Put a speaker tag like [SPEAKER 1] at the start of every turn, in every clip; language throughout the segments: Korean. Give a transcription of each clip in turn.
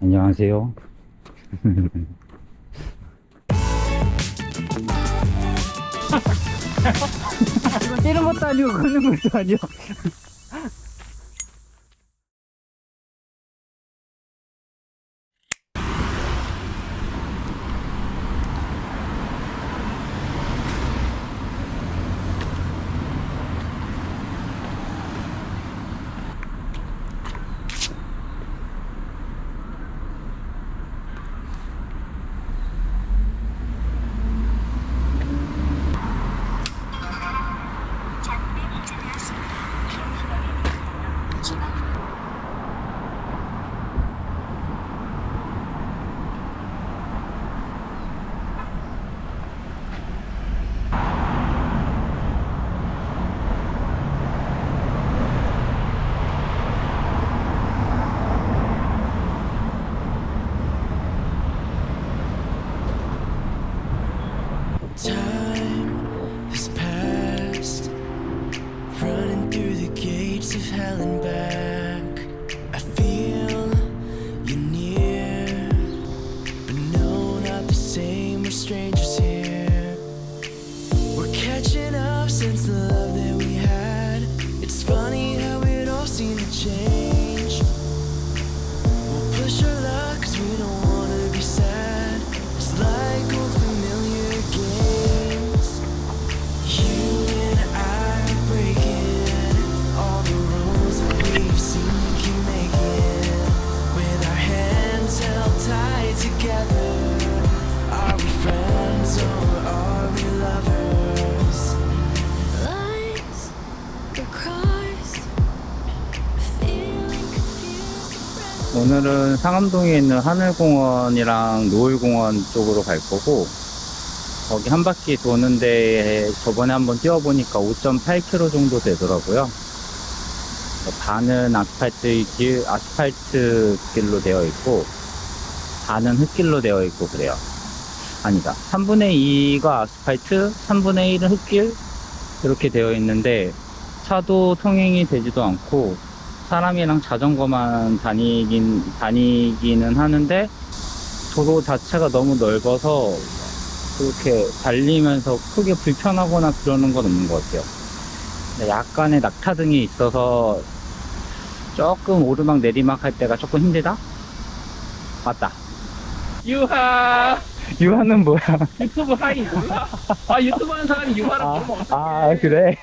[SPEAKER 1] 안녕하세요. 이거 때는 것도 아니고 걷는 것도 아니고. 오늘은 상암동에 있는 하늘공원이랑 노을공원 쪽으로 갈 거고 거기 한 바퀴 도는데 저번에 한번 뛰어보니까 5.8km 정도 되더라고요. 반은 아스팔트 길, 아스팔트 길로 되어 있고 반은 흙길로 되어 있고 그래요. 아니다. 3분의 2가 아스팔트, 3분의 1은 흙길 이렇게 되어 있는데 차도 통행이 되지도 않고 사람이랑 자전거만 다니긴, 다니기는 하는데 도로 자체가 너무 넓어서 그렇게 달리면서 크게 불편하거나 그러는 건 없는 것 같아요. 약간의 낙타등이 있어서 조금 오르막 내리막 할 때가 조금 힘들다? 맞다.
[SPEAKER 2] 유하
[SPEAKER 1] 유하는 뭐야?
[SPEAKER 2] 유튜브 하이 몰라? 아 유튜브 하는 사람이 유하를
[SPEAKER 1] 아,
[SPEAKER 2] 모르면 어떡해
[SPEAKER 1] 아 그래?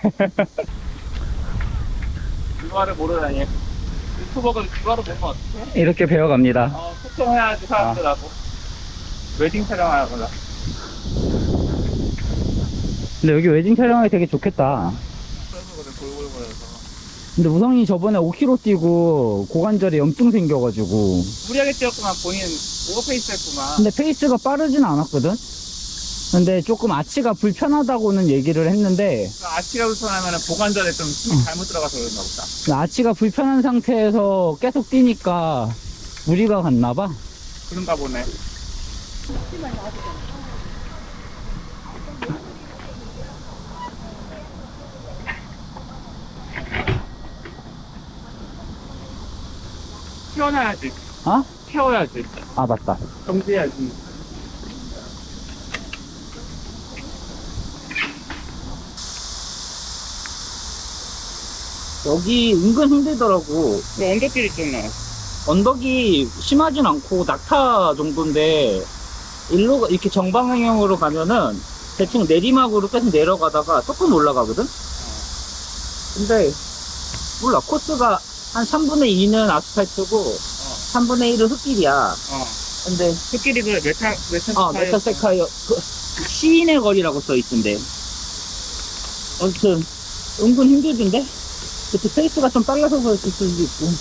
[SPEAKER 2] 유하를 모르다니. 유튜버가 유하를 모르면 어떡해
[SPEAKER 1] 이렇게 배워갑니다.
[SPEAKER 2] 어 소통해야지 사람들하고. 웨딩 촬영하거나?
[SPEAKER 1] 근데 여기 웨딩 촬영하기 되게 좋겠다. 근데 우성이 저번에 5km 뛰고 고관절에 염증 생겨가지고.
[SPEAKER 2] 무리하게 뛰었구만. 본인 오버페이스 했구만.
[SPEAKER 1] 근데 페이스가 빠르진 않았거든? 근데 조금 아치가 불편하다고는 얘기를 했는데
[SPEAKER 2] 아치가 불편하면 보관전에 좀 힘이 잘못 들어가서 그런가 보다.
[SPEAKER 1] 아치가 불편한 상태에서 계속 뛰니까 무리가 갔나 봐?
[SPEAKER 2] 그런가 보네. 태어나야지.
[SPEAKER 1] 어?
[SPEAKER 2] 태워야지.
[SPEAKER 1] 아 맞다.
[SPEAKER 2] 정지해야지
[SPEAKER 1] 여기 은근 힘들더라고.
[SPEAKER 2] 너 언덕길 있잖아
[SPEAKER 1] 언덕이 심하진 않고 낙타 정도인데 일로 이렇게 정방향으로 가면은 대충 내리막으로 계속 내려가다가 조금 올라가거든? 근데 몰라 코스가 한 3분의 2는 아스팔트고 3분의 1은 흙길이야.
[SPEAKER 2] 어.
[SPEAKER 1] 근데
[SPEAKER 2] 흙길이 그 메타 메타
[SPEAKER 1] 아 메타세카이어 그 시인의 거리라고 써있던데. 아무튼 은근 힘들던데? 그때 페이스가 좀 빨라서 그럴 수도 있고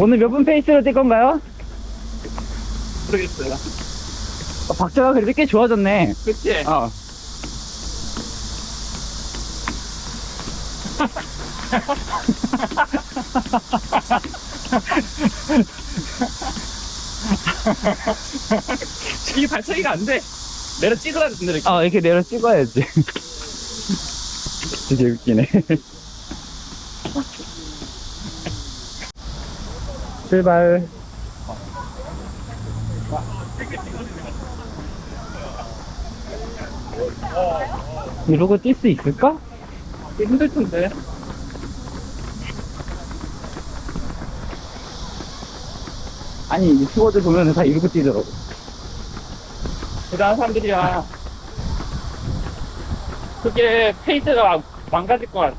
[SPEAKER 1] 오늘 몇 분 페이스로 뛸 건가요?
[SPEAKER 2] 모르겠어요
[SPEAKER 1] 어, 박자가 그래도 꽤 좋아졌네
[SPEAKER 2] 그치?
[SPEAKER 1] 어.
[SPEAKER 2] 이게 발차기가 안 돼 내려 찍으라 근데 이렇게
[SPEAKER 1] 아 이렇게 내려 찍어야지 되게 웃기네 출발. 이러고 뛸 수 있을까?
[SPEAKER 2] 힘들 텐데.
[SPEAKER 1] 아니, 유튜버들 보면 다 이러고 뛰더라고.
[SPEAKER 2] 대단한 사람들이야. 그게 페이스가 망- 망가질 것 같아.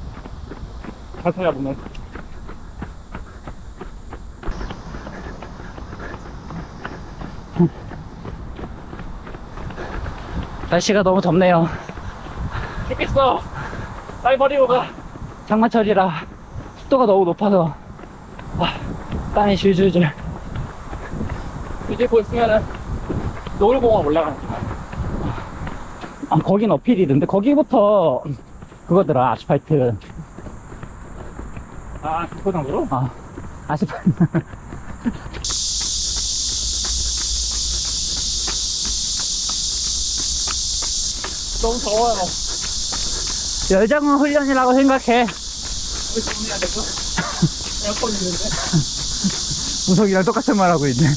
[SPEAKER 2] 자세가 보면.
[SPEAKER 1] 날씨가 너무 덥네요.
[SPEAKER 2] 죽겠어. 날 버리고 가.
[SPEAKER 1] 장마철이라 습도가 너무 높아서 와, 땀이 줄줄줄.
[SPEAKER 2] 이제 곧 있으면은 노을공원 올라가는 거야.
[SPEAKER 1] 아, 거긴 어필이던데 거기부터 그거더라 아스팔트.
[SPEAKER 2] 아, 그거장으로?
[SPEAKER 1] 아, 아스팔트.
[SPEAKER 2] 너무 더워요.
[SPEAKER 1] 열정은 훈련이라고 생각해.
[SPEAKER 2] 왜 정리해야 되고? 에어컨 있는데?
[SPEAKER 1] 우석이랑 똑같은 말 하고 있네.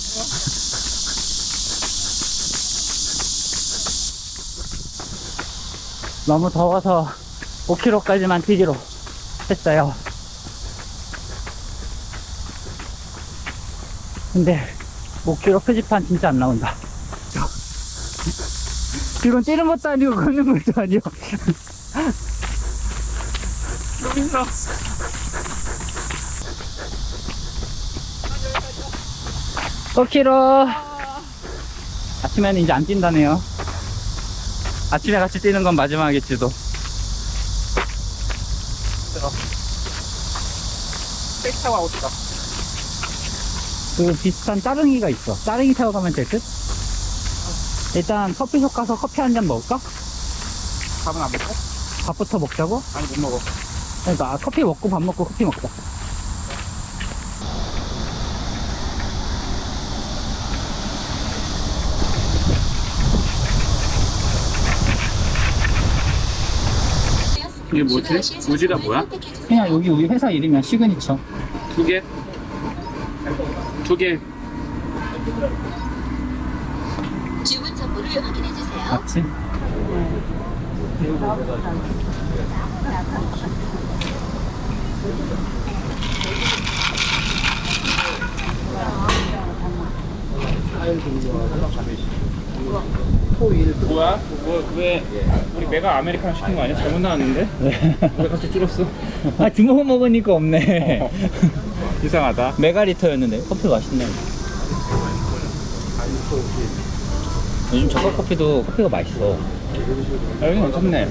[SPEAKER 1] 너무 더워서 5km까지만 뛰기로 했어요. 근데 5km 표지판 진짜 안 나온다. 이건 뛰는 것도 아니고 걷는 것도 아니고.
[SPEAKER 2] 너무 힘들어.
[SPEAKER 1] 5km. 아침에는 이제 안 뛴다네요. 아침에 같이 뛰는 건 마지막이겠지도.
[SPEAKER 2] 백차가 어디가?
[SPEAKER 1] 그 비슷한 따릉이가 있어. 따릉이 타고 가면 될 듯? 일단 커피숍 가서 커피 한 잔 먹을까?
[SPEAKER 2] 밥은 안 먹고?
[SPEAKER 1] 밥부터 먹자고?
[SPEAKER 2] 아니, 못 먹어.
[SPEAKER 1] 그러니까 아, 커피 먹고 밥 먹고 커피 먹자.
[SPEAKER 2] 이게 뭐지? 우지가 뭐야?
[SPEAKER 1] 그냥 여기 우리 회사 이름이야 시그니처.
[SPEAKER 2] 두 개? 두 개.
[SPEAKER 3] 주문 정보를 확인해 주세요.
[SPEAKER 1] 맞지?
[SPEAKER 2] 뭐야? 뭐, 왜, 우리 메가 아메리카노 시킨 거 아니야? 잘못 나왔는데? 왜 갑자기 줄었어?
[SPEAKER 1] 아 두모금 먹으니까 없네.
[SPEAKER 2] 이상하다.
[SPEAKER 1] 메가리터였는데 커피 맛있네. 요즘 저가 커피도 커피가 맛있어.
[SPEAKER 2] 아, 여기 괜찮네.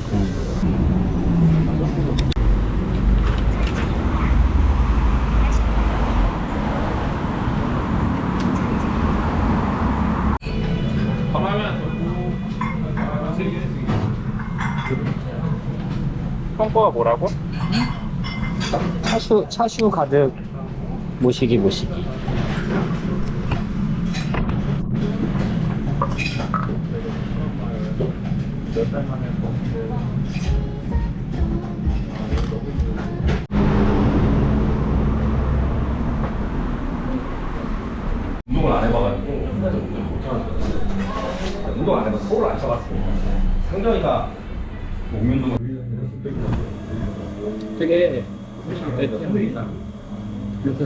[SPEAKER 2] 펑퍼가 뭐라고?
[SPEAKER 1] 차슈 차슈 가득 모시기 모시기.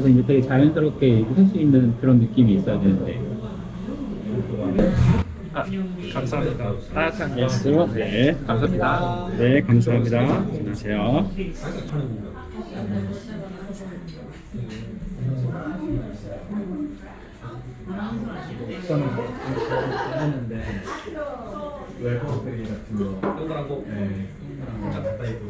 [SPEAKER 4] 해서
[SPEAKER 1] 이제 되게 자연스럽게 할 수 있는 그런 느낌이 있어야 되는데.
[SPEAKER 2] 아, 감사합니다. 따뜻한 예스. 네, 감사합니다. 네, 감사합니다. 안녕하세요.
[SPEAKER 4] 웰컴페이 같은 거 동그란 거 네. 딱 갖다 입고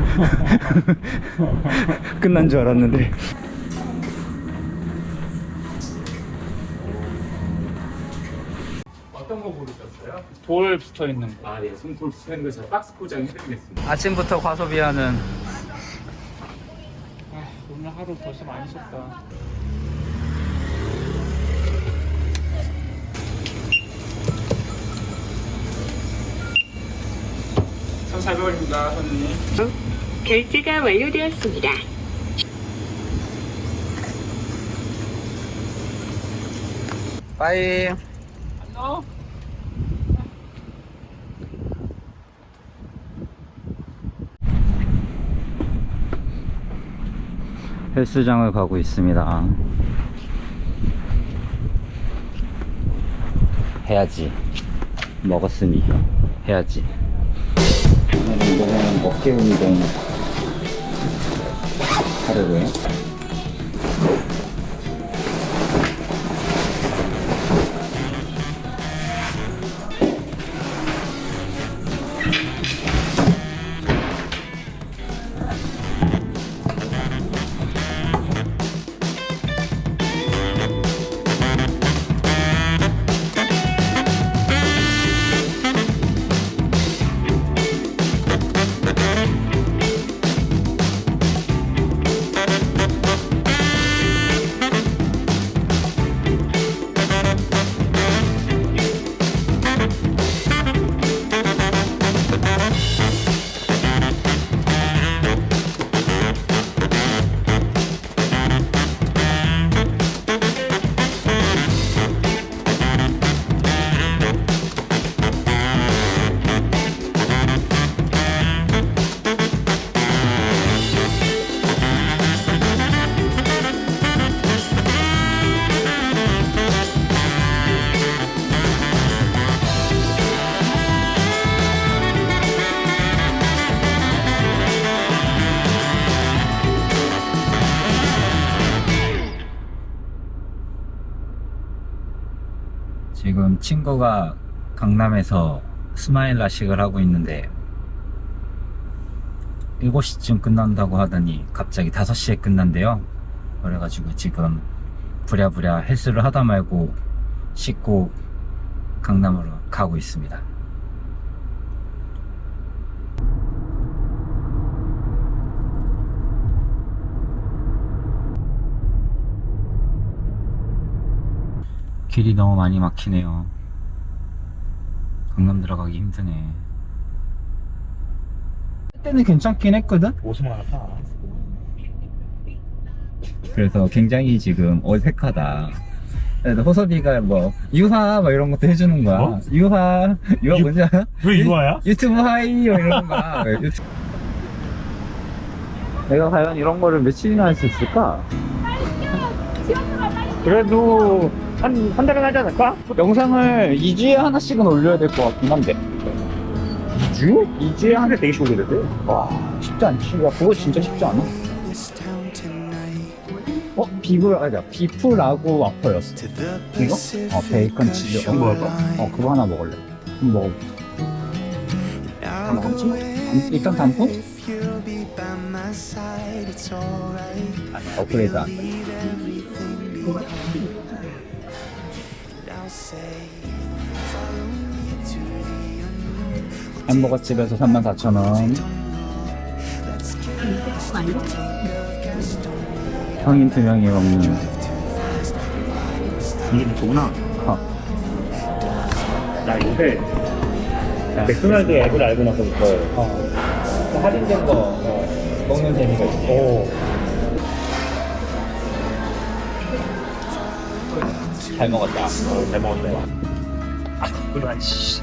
[SPEAKER 4] 끝난 줄 알았는데
[SPEAKER 1] 어떤 거 고르셨어요?
[SPEAKER 2] 돌 붙어 있는 거.
[SPEAKER 5] 아, 네. 예. 손돌 붙어 있는 거 제가 박스 포장 해드리겠습니다.
[SPEAKER 1] 아침부터 과소비하는.
[SPEAKER 2] 아, 오늘 하루 벌써 많이 썼다. 천사백원입니다, 선생님.
[SPEAKER 3] 결제가 완료되었습니다.
[SPEAKER 1] 빠이
[SPEAKER 2] 안녕.
[SPEAKER 1] 헬스장을 가고 있습니다. 해야지. 먹었으니 해야지. 어깨 운동 하려고요. 친구가 강남에서 스마일 라식을 하고 있는데 7시쯤 끝난다고 하더니 갑자기 5시에 끝난대요. 그래가지고 지금 부랴부랴 헬스를 하다 말고 씻고 강남으로 가고 있습니다. 길이 너무 많이 막히네요. 강남 들어가기 힘드네. 그때는 괜찮긴 했거든?
[SPEAKER 2] 50만 원 파.
[SPEAKER 1] 그래서 굉장히 지금 어색하다. 그래서 호섭이가 뭐 유하 뭐 이런 것도 해주는 거야.
[SPEAKER 2] 뭐?
[SPEAKER 1] 유하 유하
[SPEAKER 2] 유-
[SPEAKER 1] 뭔지 알아?
[SPEAKER 2] 왜 이거야?
[SPEAKER 1] 유튜브 하이 뭐 이러는 거야. 유튜... 내가 과연 이런 거를 며칠이나 할 수 있을까? 그래도 한, 한 달은 하지 않을까? 영상을 2주에 하나씩은 올려야 될 것 같긴 한데. 2주? 2주에 하나 되게 쉽게 올려야 돼? 와, 쉽지 않지. 야, 그거 진짜 쉽지 않아. 어? 비브, 아니다. 비프라고 와퍼였어. 이거? 어, 베이컨 치즈. 어, 먹을까? 어, 그거 하나 먹을래. 한번 먹어. 다 먹었지? 단- 일단 단품? 아니, 업그레이드 안 돼. 햄버거 집에서 34,000원.
[SPEAKER 6] Let's get
[SPEAKER 1] 성인 두 명이 먹는.
[SPEAKER 2] 이게 좋구나.
[SPEAKER 1] 어.
[SPEAKER 2] 나 요새 맥도날드 앱을 알고 나서부터
[SPEAKER 1] 어. 할인된 거 어, 먹는 재미가 있어. 잘 먹었다.
[SPEAKER 2] 잘 먹었네. 아, 그래, 씨.